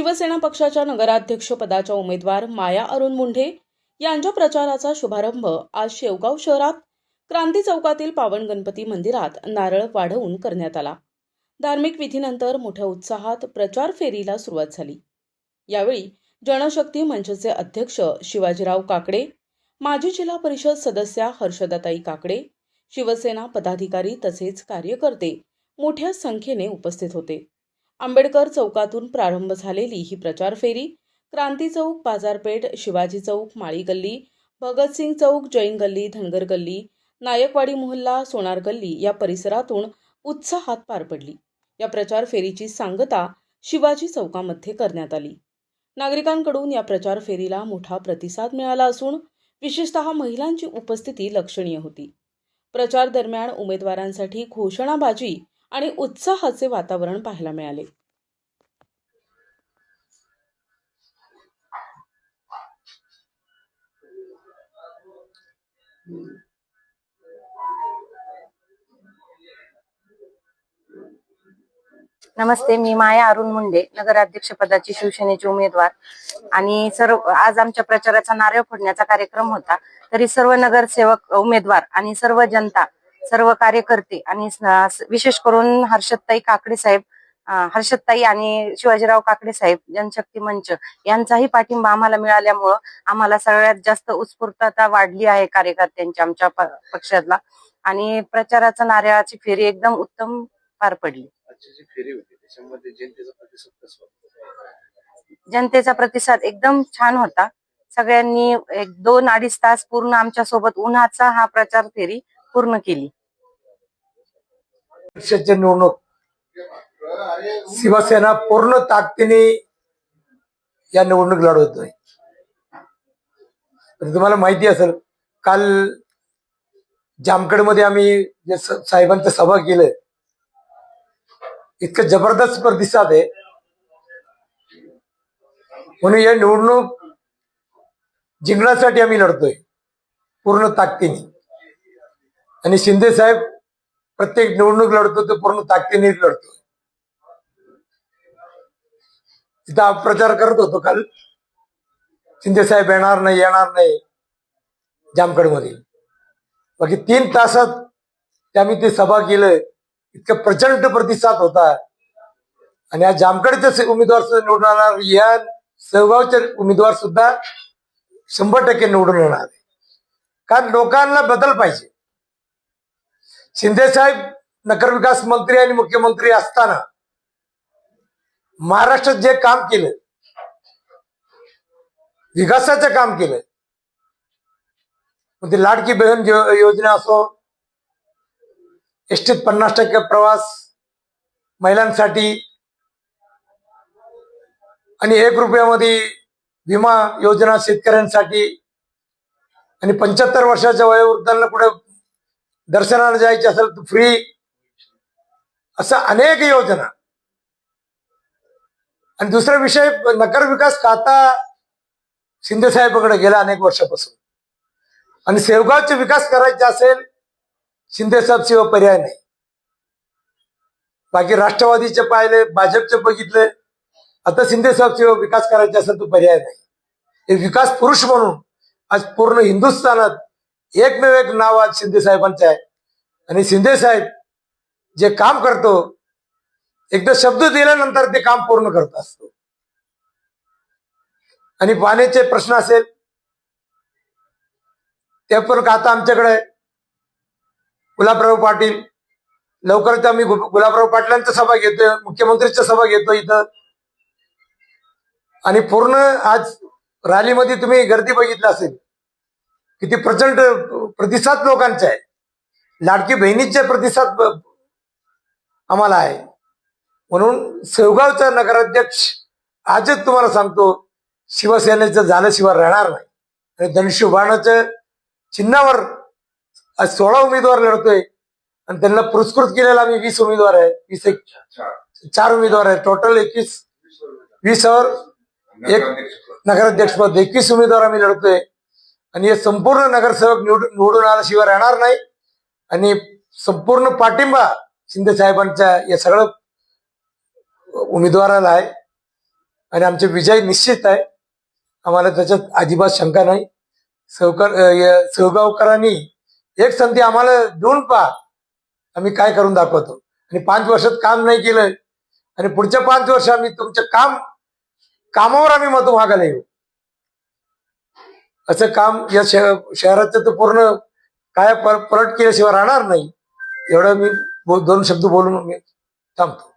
शिवसेना पक्षाच्या नगराध्यक्ष पदाच्या उमेदवार माया अरुण मुंढे यांच्या प्रचाराचा शुभारंभ आज शेवगाव शहरात क्रांती चौकातील पावन गणपती मंदिरात नारळ वाढवून करण्यात आला. धार्मिक विधीनंतर मोठ्या उत्साहात प्रचार फेरीला सुरुवात झाली. यावेळी जनशक्ती मंचचे अध्यक्ष शिवाजीराव काकडे माजी जिल्हा परिषद सदस्या हर्षदाताई काकडे शिवसेना पदाधिकारी तसेच कार्यकर्ते मोठ्या संख्येने उपस्थित होते. आंबेडकर चौकातून प्रारंभ झालेली ही प्रचार फेरी क्रांती चौक बाजारपेठ शिवाजी चौक माळी गल्ली भगतसिंग चौक जैन गल्ली धनगर गल्ली नायकवाडी मोहल्ला सोनार गल्ली या परिसरातून उत्साहात पार पडली. या प्रचार फेरीची सांगता शिवाजी चौकामध्ये करण्यात आली. नागरिकांकडून या प्रचार फेरीला मोठा प्रतिसाद मिळाला असून विशेषतः महिलांची उपस्थिती लक्षणीय होती. प्रचार दरम्यान उमेदवारांसाठी घोषणाबाजी आणि उत्साहाचे वातावरण पाहायला मिळाले. नमस्ते मी माया अरुण मुंडे नगराध्यक्ष पदाची शिवसेनेचे उमेदवार. आणि सर्व आज आमच्या प्रचाराचा नारळ फोडण्याचा कार्यक्रम होता. तरी सर्व नगरसेवक उमेदवार आणि सर्व जनता सर्व कार्यकर्ते आणि विशेष करून हर्षदताई काकडे साहेब हर्षदताई आणि शिवाजीराव काकडे साहेब जनशक्ती मंच यांचाही पाठिंबा आम्हाला मिळाल्यामुळं आम्हाला सगळ्यात जास्त उत्स्फूर्तता वाढली आहे कार्यकर्त्यांच्या आमच्या पक्षातला. आणि प्रचाराचा नारळाची फेरी एकदम उत्तम पार पडली? जनतेचा प्रतिसाद एकदम छान होता. सगळ्यांनी एक दोन अडीच तास पूर्ण आमच्यासोबत उन्हाचा हा प्रचार फेरी पूर्ण केली. पक्षाची निवडणूक. शिवसेना पूर्ण ताकदीने या निवडणूक लढवतोय. तुम्हाला माहिती असेल काल जामखेडमध्ये आम्ही जे साहेबांचं सभा केलं इतकं जबरदस्त प्रतिसाद आहे. म्हणून या निवडणूक जिंकण्यासाठी आम्ही लढतोय पूर्ण ताकदीने. आणि शिंदे साहेब प्रत्येक निवडणूक लढतो ते पूर्ण ताकदीने लढतो. तिथं प्रचार करत होतो काल. शिंदे साहेब येणार नाही येणार नाही जामखेडमध्ये. बाकी तीन तासात त्या मी ते सभा केलं इतकं प्रचंड प्रतिसाद होता. आणि या जामखेडचे उमेदवार सुद्धा निवडून येणार या सहगावचे उमेदवार सुद्धा शंभर टक्के निवडून येणार. कारण लोकांना बदल पाहिजे. शिंदेसाहेब नगरविकास मंत्री आणि मुख्यमंत्री असताना महाराष्ट्रात जे काम केलं विकासाचं काम केलं मग ते लाडकी बहीण योजना असो एसटीत पन्नास टक्के प्रवास महिलांसाठी आणि एक रुपयामध्ये विमा योजना शेतकऱ्यांसाठी आणि पंच्याहत्तर वर्षाच्या वयोवृद्धांना कुठे दर्शनाला जायचे असेल तर फ्री असं अनेक योजना. आणि दुसरा विषय नगर विकास खाता शिंदे साहेबांकडे गेला अनेक वर्षापासून. आणि सेवगावचे विकास करायचे असेल शिंदे साहेब शिवाय पर्याय नाही. बाकी राष्ट्रवादीचे पाहिले भाजपचे बघितले. आता शिंदे साहेब शिवाय विकास करायचा असेल तर पर्याय नाही. हे विकास पुरुष म्हणून आज पूर्ण हिंदुस्थानात एकमेव एक नाव आज शिंदे साहेबांचं आहे. आणि शिंदे साहेब जे काम करतो एकदा शब्द दिल्यानंतर ते काम पूर्ण करत असतो. आणि पाण्याचे प्रश्न असेल ते पण आता आमच्याकडे गुलाबराव पाटील लवकरच आम्ही गुलाबराव पाटलांच्या सभा घेतोय मुख्यमंत्रीच्या सभा घेतो इथं. आणि पूर्ण आज रॅलीमध्ये तुम्ही गर्दी बघितलं असेल. किती प्रचंड प्रतिसाद लोकांचा आहे. लाडकी बहिणीचे प्रतिसाद आम्हाला आहे. म्हणून सेवगावचा नगराध्यक्ष आजच तुम्हाला सांगतो शिवसेनेचं झाल्याशिवाय राहणार नाही. आणि धनुष्यबाणाच्या चिन्हावर आज सोळा उमेदवार लढतोय. आणि त्यांना पुरस्कृत केलेला आम्ही वीस उमेदवार आहे. वीस एक चार उमेदवार आहे. टोटल एकवीस वीस एक नगराध्यक्ष पद. एकवीस उमेदवार आम्ही लढतोय. आणि हे संपूर्ण नगरसेवक निवडून निवडून आल्याशिवाय राहणार नाही. आणि संपूर्ण पाठिंबा शिंदे साहेबांच्या या सगळं उमेदवाराला आहे. आणि आमचे विजय निश्चित आहे. आम्हाला त्याच्यात अजिबात शंका नाही. सहकार सहगावकरांनी एक संधी आम्हाला देऊन पहा. आम्ही काय करून दाखवतो. आणि पाच वर्षात काम नाही केलं आणि पुढच्या पाच वर्ष आम्ही तुमचं काम कामावर आम्ही मत मागायला येऊ. असं काम या शह- शहराचं तर पूर्ण काय पर- परट केल्याशिवाय राहणार नाही. एवढं मी बो- दोन शब्द बोलून मी थांबतो.